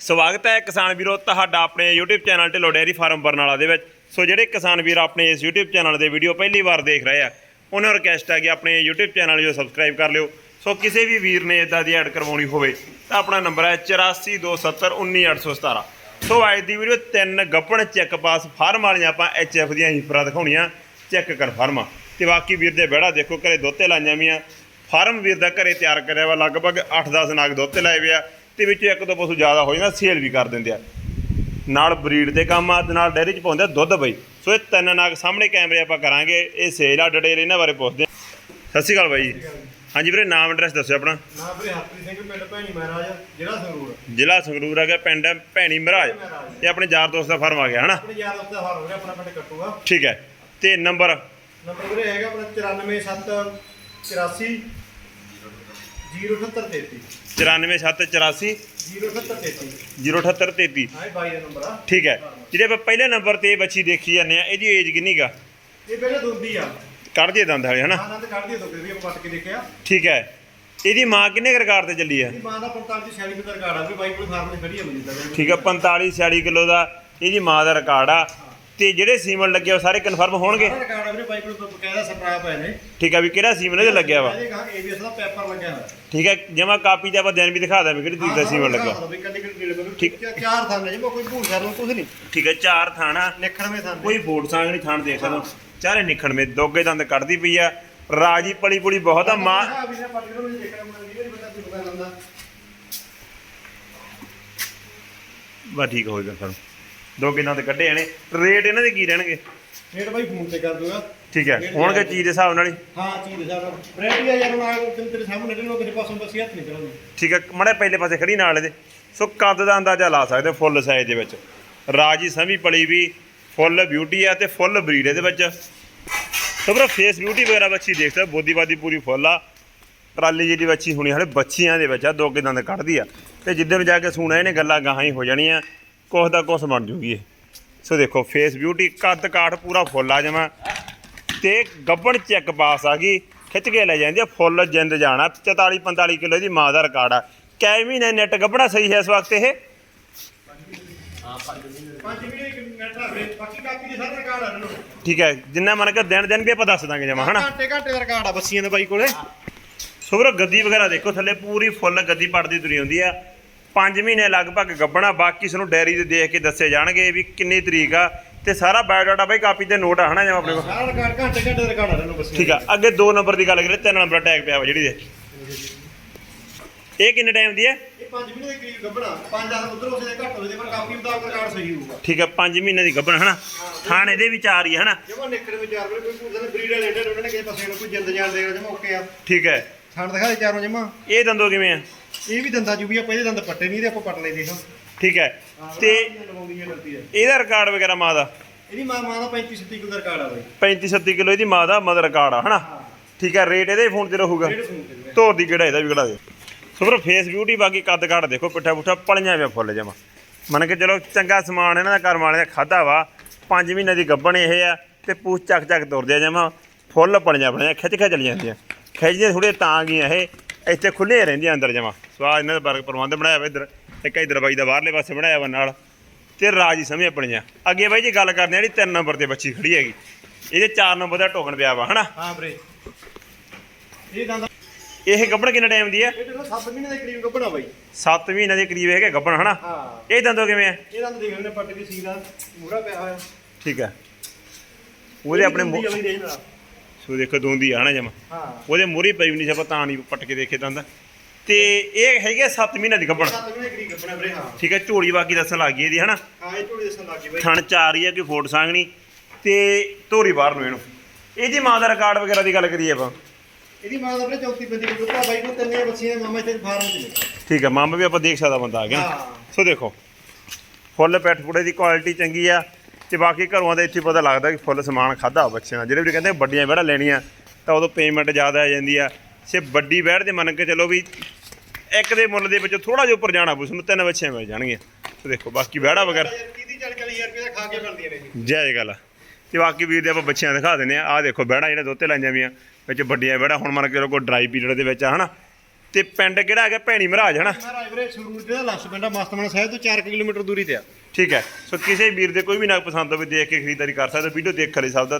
ਸਵਾਗਤ ਹੈ ਕਿਸਾਨ ਵੀਰੋ ਤੁਹਾਡਾ ਆਪਣੇ YouTube channel Dhillon dairy farm Barnala ਦੇ ਵਿੱਚ। ਸੋ ਜਿਹੜੇ ਕਿਸਾਨ ਵੀਰ ਆਪਣੇ ਇਸ YouTube ਚੈਨਲ ਦੇ ਵੀਡੀਓ ਪਹਿਲੀ ਵਾਰ ਦੇਖ ਰਹੇ ਆ, ਉਹਨਾਂ ਨੂੰ ਰਿਕਵੈਸਟ ਹੈ ਕਿ ਆਪਣੇ YouTube ਚੈਨਲ ਨੂੰ ਸਬਸਕ੍ਰਾਈਬ ਕਰ ਲਿਓ। ਸੋ ਕਿਸੇ ਵੀ ਵੀਰ ਨੇ ਇਦਾਂ ਦੀ ਐਡ ਕਰਵਾਉਣੀ ਹੋਵੇ, ਤਾਂ ਆਪਣਾ ਨੰਬਰ ਹੈ 8427191817 ਸੋ ਅੱਜ ਦੀ ਵੀਡੀਓ ਤਿੰਨ ਗੱਪਣ ਚੈੱਕ ਪਾਸ ਫਾਰਮ ਵਾਲੀਆਂ ਆਪਾਂ ਐਚਐਫ ਦੀਆਂ ਹੀਪਰਾਂ ਦਿਖਾਉਣੀਆਂ। ਚੈੱਕ ਕਰ ਫਾਰਮਾਂ ਤੇ ਬਾਕੀ ਵੀਰ ਦੇ ਵਿਹੜਾ ਦੇਖੋ, ਘਰੇ ਦੋਤੇ ਲਾਈਆਂ ਵੀਆਂ। ਫਾਰਮ ਵੀਰ ਦਾ ਘਰੇ ਤਿਆਰ ਕਰਿਆ ਵਾ, ਲਗਭਗ 8-10 ਨਾਗ ਦੋਤੇ ਲਾਏ ਵੇ ਆ। ਤੇ ਵਿੱਚੋਂ ਇੱਕ ਦੋ ਪਸ਼ੂ ਜ਼ਿਆਦਾ ਹੋ ਜਾਂਦਾ ਸੇਲ ਵੀ ਕਰ ਦਿੰਦੇ ਆ। ਨਾਲ ਬਰੀਡ ਦੇ ਕੰਮ ਆ ਤੇ ਨਾਲ ਡੈਰੀ ਚ ਪਾਉਂਦੇ ਆ ਦੁੱਧ ਬਈ। ਸੋ ਇਹ ਤਿੰਨ ਨਾਗ ਸਾਹਮਣੇ ਕੈਮਰੇ ਆਪਾਂ ਕਰਾਂਗੇ ਇਹ ਸੇਲ ਆ ਡਿਟੇਲ ਇਹਨਾਂ ਬਾਰੇ ਪੁੱਛਦੇ ਆ। ਸਤਿ ਸ਼੍ਰੀ ਅਕਾਲ ਬਾਈ। ਜੀ। ਹਾਂਜੀ ਵੀਰੇ ਨਾਮ ਐਡਰੈਸ ਦੱਸਿਓ ਆਪਣਾ। ਨਾ ਵੀਰੇ ਹਰਪ੍ਰੀਤ ਸਿੰਘ ਪਿੰਡ ਭੈਣੀ ਮਹਾਰਾਜ ਜ਼ਿਲ੍ਹਾ ਸੰਗਰੂਰ। ਜ਼ਿਲ੍ਹਾ ਸੰਗਰੂਰ ਹੈਗਾ ਪਿੰਡ ਭੈਣੀ ਮਹਾਰਾਜ। ਇਹ ਆਪਣੇ ਯਾਰ ਦੋਸਤ ਦਾ ਫਾਰਮ ਆ ਗਿਆ ਹਨਾ? ਆਪਣੇ ਯਾਰ ਦੋਸਤ ਦਾ ਹਾਲ ਹੋ ਗਿਆ ਆਪਣਾ ਪਿੰਡ ਕੱਟੂਗਾ। ਠੀਕ ਹੈ। ਤੇ ਨੰਬਰ? ਨੰਬਰ ਵੀਰੇ ਹੈਗਾ ਆਪਣਾ 94784 0733 94784 0733 07833 ਹਾਂ ਇਹ ਬਾਈ ਦਾ ਨੰਬਰ ਆ। ਠੀਕ ਹੈ। ਜਿਹੜੇ ਆਪਾਂ ਪਹਿਲੇ ਨੰਬਰ ਤੇ ਇਹ ਬੱਚੀ ਦੇਖੀ ਜਾਂਦੇ ਆ ਇਹਦੀ ਏਜ ਕਿੰਨੀ ਗਾ ਇਹ ਪਹਿਲੇ ਦੁੰਦੀ ਆ। ਕੱਢ ਜੇ ਦੰਦ ਵਾਲੇ ਹਨਾ? ਆਨੰਦ ਕੱਢਦੀ ਦੁੱਧ ਵੀ ਆਪਾਂ ਪੱਟ ਕੇ ਦੇਖਿਆ। ਠੀਕ ਹੈ। ਇਹਦੀ ਮਾਂ ਕਿੰਨੇ ਕੁ ਰਿਕਾਰਡ ਤੇ ਚੱਲੀ ਆ ਇਹਦੀ ਮਾਂ ਦਾ 45 46 ਮਿੰਟ ਰਿਕਾਰਡ ਆ ਵੀ ਬਾਈ ਕੋਲ ਫਾਰਮ 'ਚ ਖੜੀ ਆ ਠੀਕ ਹੈ 45 46 ਕਿਲੋ ਦਾ ਇਹਦੀ ਮਾਂ ਦਾ ਰਿਕਾਰਡ ਆ। ਤੇ ਜਿਹੜੇ ਸੀਮਨ ਲੱਗੇ ਉਹ ਸਾਰੇ ਕਨਫਰਮ ਹੋਣਗੇ। ਸਾਰਾ ਰਿਕਾਰਡ ਆ ਵੀਰੇ ਬਾਈ ਕੋਲ ਬਕਾਇਦਾ ਸਟਰਾ ਪਏ ਨੇ ਠੀਕ ਹੈ ਵੀ ਕਿਹੜਾ ਸੀਮਨ ਇਹਦੇ ਲੱਗਿਆ ਵਾ? ਇਹਦੇ ਕਹਾ ਏਬੀਐਸ ਦਾ ਪੇਪਰ ਲੱਗਿਆ ਹੋਇਆ। ਠੀਕ ਹੈ ਜਮਾ ਕਾਪੀ ਤੇ ਆਪਾਂ ਦਿਨ ਵੀ ਦਿਖਾ ਦਾਂਗੇ ਕਿਹੜੀ ਦਾ ਸੀਮਨ ਲੱਗਾ ਵੀ ਠੀਕ। ਚਾਰ ਜੀ ਕੋਈ ਭੂਲ ਕਰ ਲਵਾਂ ਕੁਝ ਨਹੀਂ ਠੀਕ ਹੈ ਚਾਰ ਥਾਣਾ। ਨਿਖੜਵੇਂ ਕੋਈ ਫੋਟ ਸਾਂਗ ਨਹੀਂ ਥਾਣ ਦੇਖ ਸਕਦਾ। ਚਾਰੇ ਨਿਖਣ ਮੇ ਦੋਗੇ ਦੰਦ ਕੱਢਦੀ ਪਈ ਆ। ਰਾਜੀ ਪਲੀ ਪੁਲੀ ਬਹੁਤ ਆ ਮਾਂ ਵੀ ਠੀਕ ਹੋ ਗਿਆ ਸਰ ਦੋਗੇ ਦੰਦ ਕੱਢੇ ਜਾਣੇ। ਰੇਟ ਇਹਨਾਂ ਦੇ ਕੀ ਰਹਿਣਗੇ? ਰੇਟ ਬਾਈ ਫੋਨ ਤੇ ਕਰ ਦੂੰਗਾ। ਠੀਕ ਹੈ। ਹੋਣਗੇ ਚੀਜ਼ ਦੇ ਹਿਸਾਬ ਨਾਲ ਹੀ। ਹਾਂ ਚੀਜ਼ ਦੇ ਸਾਡਾ ਬ੍ਰੈਡ ਆ ਯਾਰ ਨਾਲ ਤੇਰੇ ਤੇਰੇ ਸਾਹਮਣੇ ਨਿਕਲੋ ਕਿਸੇ ਪਾਸੋਂ ਬਸ ਹੱਥ ਨਹੀਂ ਕਰਾਂਗੇ ਠੀਕ ਹੈ। ਮੜੇ ਪਹਿਲੇ ਪਾਸੇ ਖੜੀ ਨਾਲ ਇਹਦੇ। ਸੋ ਕੱਦ ਦਾ ਅੰਦਾਜ਼ਾ ਲਾ ਸਕਦੇ ਹੋ ਫੁੱਲ ਸਾਈਜ਼ ਦੇ ਵਿੱਚ। ਰਾਜੀ ਸਮੀ ਪਲੀ ਵੀ ਫੁੱਲ ਬਿਊਟੀ ਆ ਤੇ ਫੁੱਲ ਬਰੀਡ ਇਹਦੇ ਵਿੱਚ। ਸੋ ਬਰਾ ਫੇਸ ਬਿਊਟੀ ਵਗੈਰਾ ਬੱਚੀ ਦੇਖ ਸਕਦੇ ਬੋਦੀਬਾਦੀ ਪੂਰੀ ਫੁੱਲ ਆ। ਟਰਾਲੀ ਜਿਹੜੀ ਬੱਚੀ ਹੋਣੀ ਹਲੇ ਬੱਚੀਆਂ ਦੇ ਵਿੱਚ ਆ ਦੋ ਕੇ ਦੰਦ ਕੱਢਦੀ ਆ। ਤੇ ਜਿੱਦਣ ਨੂੰ ਜਾ ਕੇ ਸੁਣਾ ਇਹਨੇ ਗੱਲਾਂ ਗਾਹਾਂ ਹੀ ਹੋ ਜਾਣੀਆਂ। ਕੁਛ ਦਾ ਕੁਛ ਬਣ ਜੂਗੀ ਇਹ। ਸੋ ਦੇਖੋ ਫੇਸ ਬਿਊਟੀ ਕੱਦ ਕਾਠ ਪੂਰਾ ਫੁੱਲ ਆ ਜਮਾ। ਤੇ ਗੱਬਣ ਚੈੱਕ ਪਾਸ ਆ ਗਈ। ਖਿੱਚ ਕੇ ਲੈ ਜਾਂਦੀ ਆ ਫੁੱਲ ਜਿੰਦ ਜਾਣਾ। 44 45 ਕਿਲੋ ਦੀ ਮਾਂ ਦਾ ਰਿਕਾਰਡ ਆ। ਕੈ ਮਹੀਨੇ ਨੈਟ ਗੱਬਣਾ ਸਹੀ ਹੈ ਇਸ ਵਕਤ ਇਹ? ਠੀਕ ਹੈ ਜਿੰਨਾ ਮਨ ਕੇ ਦਿਨ ਦਿਨ ਵੀ ਆਪਾਂ ਦੱਸ ਦਾਂਗੇ ਜਮਾ ਹਨਾ? ਘੰਟੇ ਘੰਟੇ ਦਾ ਰਿਕਾਰਡ ਆ ਬੱਸੀਆਂ ਦੇ ਬਾਈ ਕੋਲੇ। ਸੁਬਰ ਗੱਦੀ ਵਗੈਰਾ ਦੇਖੋ ਥੱਲੇ ਪੂਰੀ ਫੁੱਲ ਗੱਦੀ ਪੜਦੀ ਤੁਰੀ ਹੁੰਦੀ ਆ। 5 ਮਹੀਨੇ ਲਗਭਗ ਗੱਬਣਾ ਬਾਕੀ ਸਾਨੂੰ ਡੈਰੀ ਤੇ ਦੇਖ ਕੇ ਦੱਸੇ ਜਾਣਗੇ ਵੀ ਕਿੰਨੀ ਤਰੀਕ ਆ। ਤੇ ਸਾਰਾ ਬਾਇਓਡਾਟਾ ਬਈ ਕਾਪੀ ਤੇ ਨੋਟ ਆ ਹਨਾ ਜਿਵੇਂ ਆਪਣੇ ਕੋਲ? ਸਾਰਾ ਰਿਕਾਰਡ ਘੰਟੇ ਘੰਟੇ ਦਾ ਰਿਕਾਰਡ ਆ ਇਹਨਾਂ ਨੂੰ ਬੱਸੀਆਂ ਠੀਕ ਆ ਅੱਗੇ 2 ਨੰਬਰ ਦੀ ਗੱਲ ਕਰੀਏ 3 ਨੰਬਰ ਟੈਗ ਪਿਆ ਵਾ ਜਿਹੜੀ ਦੇ ਇਹ ਕਿੰਨੇ ਟਾਈਮ ਦੀ ਹੈ ਇਹ ਪੰਜ ਮਹੀਨੇ ਦੇ ਕਰੀਬ ਗੱਬਣਾ। ਪੰਜ ਦਸ ਉਧਰ ਉਸੇ ਦੇ ਘੱਟ ਹੋਵੇ ਪਰ ਕਾਪੀ ਮੁਤਾਬਕ ਰਿਕਾਰਡ ਸਹੀ ਹੋਊਗਾ। ਠੀਕ ਹੈ 5 ਮਹੀਨੇ ਦੀ ਗੱਬਣ ਹਨਾ? ਥਾਣ ਇਹਦੇ ਵਿੱਚ ਆ ਰਹੀ ਹੈ ਹਨਾ? ਜਿਵੇਂ ਨਿਕਲ ਵਿੱਚ ਚਾਰ ਵੇਲੇ ਕੋਈ ਪੁੱਛਦਾ ਬਰੀਡਰ ਲੈਂਡਰ ਉਹਨਾਂ ਨੇ ਕਿਸੇ ਪਾਸੇ ਨੂੰ ਕੋਈ ਜਿੰਦ ਜਾਣ ਦੇਗਾ ਜਿਵੇਂ ਓਕੇ ਆ। ਠੀਕ ਹੈ। ਛੱਡ ਦਿਖਾ ਦੇ ਚਾਰੋਂ ਜਮਾ। ਇਹ ਦੰਦੋ ਕਿਵੇਂ ਆ? ਇਹ ਵੀ ਦੰਦਾਂ ਜੂ ਵੀ ਆਪਾਂ ਇਹਦੇ ਦੰਦ ਪੱਟੇ ਨਹੀਂ ਤੇ ਆਪਾਂ ਪੱਟ ਲੈਂਦੇ ਹਾਂ। ਠੀਕ ਹੈ। ਤੇ ਲਵਾਉਂਦੀ ਹੈ ਲੜਦੀ ਹੈ ਇਹਦਾ ਰਿਕਾਰਡ ਵਗੈਰਾ ਮਾਂ ਦਾ? ਇਹਦੀ ਮਾਂ ਮਾਂ ਦਾ 35 37 ਕਿਲੋ ਦਾ ਰਿਕਾਰਡ ਆ ਬਾਈ। 35 37 ਕਿਲੋ ਇਹਦੀ ਮਾਂ ਦਾ ਮਦਰ ਰਿਕਾਰਡ ਆ ਹਨਾ? ਠੀਕ ਹੈ ਰੇਟ ਇਹਦੇ ਫੋਨ ਤੇ ਰਹੂਗਾ। ਧੋਰ ਦੀ ਕਿਹੜਾ ਇਹਦਾ ਵੀ ਕਿਹੜਾ ਦੇ। ਸੁਪਰ ਫੇਸ ਬਿਊਟੀ ਬਾਕੀ ਕੱਦ ਕਾਠ ਦੇਖੋ ਪਿੱਠਾ ਪੁੱਠਾ ਪਲੀਆਂ ਪਿਆ ਫੁੱਲ ਜਮਾ। ਮੰਨ ਕੇ ਚਲੋ ਚੰਗਾ ਸਮਾਨ ਇਹਨਾਂ ਦਾ ਕਰਮ ਵਾਲਿਆਂ ਦਾ ਖਾਦਾ ਵਾ। 5 ਮਹੀਨੇ ਦੀ ਗੱਬਣ ਇਹ ਆ ਤੇ ਪੂਛ ਚੱਕ ਚੱਕ ਤੁਰਦੇ ਜਮਾ। ਫੁੱਲ ਪਲੀਆਂ ਬਣੀਆਂ ਖਿੱਚ ਖਿੱਚ ਚਲੀ ਜਾਂਦੀਆਂ ਖਿੱਚਦੀਆਂ ਥੋੜੇ ਤਾਂ ਗਈਆਂ ਇਹ। ਇੱਥੇ ਖੁੱਲੇ ਰਹਿੰਦੀਆਂ ਅੰਦਰ ਜਮਾ। ਸਵਾਦ ਇਹਨਾਂ ਦਾ ਬਰਕ ਪ੍ਰਬੰਧ ਬਣਾਇਆ ਵਾ ਇੱਧਰ ਇੱਕ ਇੱਧਰ ਬਾਈ ਦਾ ਬਾਹਰਲੇ ਪਾਸੇ ਬਣਾਇਆ ਵਾ ਨਾਲ। ਤੇ ਰਾਜੀ ਸਮਝ ਆਪਣੀਆਂ। ਅੱਗੇ ਬਾਈ ਜੀ ਗੱਲ ਕਰਦੇ ਆ ਜਿਹੜੀ 3 ਨੰਬਰ ਤੇ ਬੱਚੀ ਖੜੀ ਹੈਗੀ। ਇਹਦੇ 4 ਨੰਬਰ ਦਾ ਟੋਕਨ ਪਿਆ ਵਾ ਹਨਾ? ਹਾਂ ਵੀਰੇ। ਇਹ ਦੰਦ ਇਹ ਗੱਬਣ ਕਿੰਨੇ ਟਾਈਮ ਦੀ ਹੈ ਇਹ ਤਾਂ 7 ਮਹੀਨੇ ਦੇ ਕਰੀਬ ਗੱਭਣਾ ਬਾਈ। 7 ਮਹੀਨੇ ਦੇ ਕਰੀਬ ਹੈਗੇ ਗੱਬਣ ਹਨਾ? ਹਾਂ। ਇਹ ਦੰਦੋ ਕਿਵੇਂ ਆ? ਇਹ ਦੰਦ ਦੇਖ ਲੈਣੇ ਪੱਟ ਕੇ ਸੀਦਾ ਮੂਰਾ ਪਿਆ ਹੋਇਆ। ਠੀਕ ਹੈ ਉਹਦੇ ਆਪਣੇ ਦੇ ਸੋ ਦੇਖੋ ਦੋਂਦੀ ਆ ਨਾ ਜਮਾ। ਹਾਂ। ਉਹਦੇ ਮੂਰੀ ਪਈ ਨਹੀਂ ਸੀ ਆਪਾਂ ਤਾਂ ਨਹੀਂ ਪੱਟ ਕੇ ਦੇਖੇ ਦੰਦ ਤੇ। ਇਹ ਹੈਗੇ 7 ਮਹੀਨੇ ਦੀ ਗੱਬਣ। 7 ਮਹੀਨੇ ਕਰੀਬ ਗੱਭਣਾ ਵੀਰੇ? ਹਾਂ। ਠੀਕ ਹੈ ਝੋਲੀ ਬਾਕੀ ਦੱਸਣ ਲੱਗ ਗਈ ਇਹਦੀ ਹਨਾ? ਹਾਂ ਇਹ ਝੋਲੀ ਦੱਸਣ ਲੱਗੀ ਬਾਈ। ਥਣ ਚਾਰ ਹੀ ਹੈ ਕੋਈ ਫੋਟ ਸਾਂਗਣੀ। ਤੇ ਧੋਰੀ ਬਾਹਰ ਨੂੰ ਇਹਨੂੰ। ਇਹਦੀ ਮਾਂ ਦਾ ਰਿਕਾਰਡ ਵਗੈਰਾ ਦੀ ਗੱਲ ਕਰੀਏ ਆਪਾਂ। ਇਹਦੀ ਮਾਂ ਦਾ 34 35 ਕਿਲੋ ਦਾ ਬਾਈ ਕੋਲ ਤਿੰਨੇ ਬੱਚੀਆਂ ਮਾਮਾ ਇੱਥੇ ਫਾਰਮ 'ਚ ਨੇ। ਠੀਕ ਹੈ ਮਾਮਾ ਵੀ ਆਪਾਂ ਦੇਖ ਸਕਦਾ ਬੰਦਾ ਆ ਗਿਆ ਨਾ। ਸੋ ਦੇਖੋ ਫੁੱਲ ਪੈਟ ਫੁੱੜੇ ਦੀ ਕੁਆਲਿਟੀ ਚੰਗੀ ਆ। ਤੇ ਬਾਕੀ ਘਰੋਂ ਦੇ ਇੱਥੇ ਪਤਾ ਲੱਗਦਾ ਕਿ ਫੁੱਲ ਸਮਾਨ ਖਾਦਾ ਬੱਚਿਆਂ ਦਾ। ਜਿਹੜੇ ਵੀ ਕਹਿੰਦੇ ਵੱਡੀਆਂ ਵਿਹੜਾ ਲੈਣੀਆਂ ਤਾਂ ਉਦੋਂ ਪੇਮੈਂਟ ਜ਼ਿਆਦਾ ਆ ਜਾਂਦੀ ਆ। ਸੇ ਵੱਡੀ ਵਹਿੜ ਦੇ ਮੰਨ ਕੇ ਚੱਲੋ ਵੀ ਇੱਕ ਦੇ ਮੁੱਲ ਦੇ ਵਿੱਚ ਥੋੜਾ ਜਿਹਾ ਉੱਪਰ ਜਾਣਾ ਪਊ ਤੁਹਾਨੂੰ ਤਿੰਨ ਬੱਚੀਆਂ ਮਿਲ ਜਾਣਗੀਆਂ। ਸੋ ਦੇਖੋ ਬਾਕੀ ਵਿਹੜਾ ਵਗੈਰਾ ਯਾਰ ਕਿਹਦੀ 40 40000 ਰੁਪਏ ਦਾ ਖਾ ਕੇ ਬਣਦੀਆਂ ਨੇ ਇਹ ਜਾਇਜ਼ ਗੱਲ ਆ। ਤੇ ਬਾਕੀ ਵੀਰ ਦੇ ਆਪਾਂ ਬੱਚਿਆਂ ਦਿਖਾ ਦਿੰਦੇ ਆ ਆਹ ਦੇਖੋ ਵਿਹੜਾ ਜਿਹੜਾ ਦੋਤੇ ਲਾਈਆਂ ਵੀਆਂ ਵਿੱਚ ਵੱਡੀਆਂ ਵਿਹੜਾ। ਹੁਣ ਮੰਨ ਕੇ ਚਲੋ ਕੋਈ ਡਰਾਈ ਪੀਰੀਅਡ ਦੇ ਵਿੱਚ ਆ ਹਨਾ? ਤੇ ਪਿੰਡ ਕਿਹੜਾ ਹੈਗਾ? ਭੈਣੀ ਮਹਾਰਾਜ ਹਨਾ? ਮਹਾਰਾਜ ਵੀਰੇ ਸਰੂਰ ਜਿਹੜਾ ਲਾਸਟ ਪਿੰਡ ਆ। ਮਸਤਮਾਨ ਸਾਹਿਬ ਤੋਂ 4 ਕਿਲੋਮੀਟਰ ਦੂਰੀ ਤੇ ਆ। ਠੀਕ ਹੈ। ਸੋ ਕਿਸੇ ਵੀਰ ਦੇ ਕੋਈ ਵੀ ਨਾਗ ਪਸੰਦ ਹੋਵੇ ਦੇਖ ਕੇ ਖਰੀਦਦਾਰੀ ਕਰ ਸਕਦਾ ਵੀਡੀਓ ਦੇਖ ਖਲੇ ਸਭ ਦਾ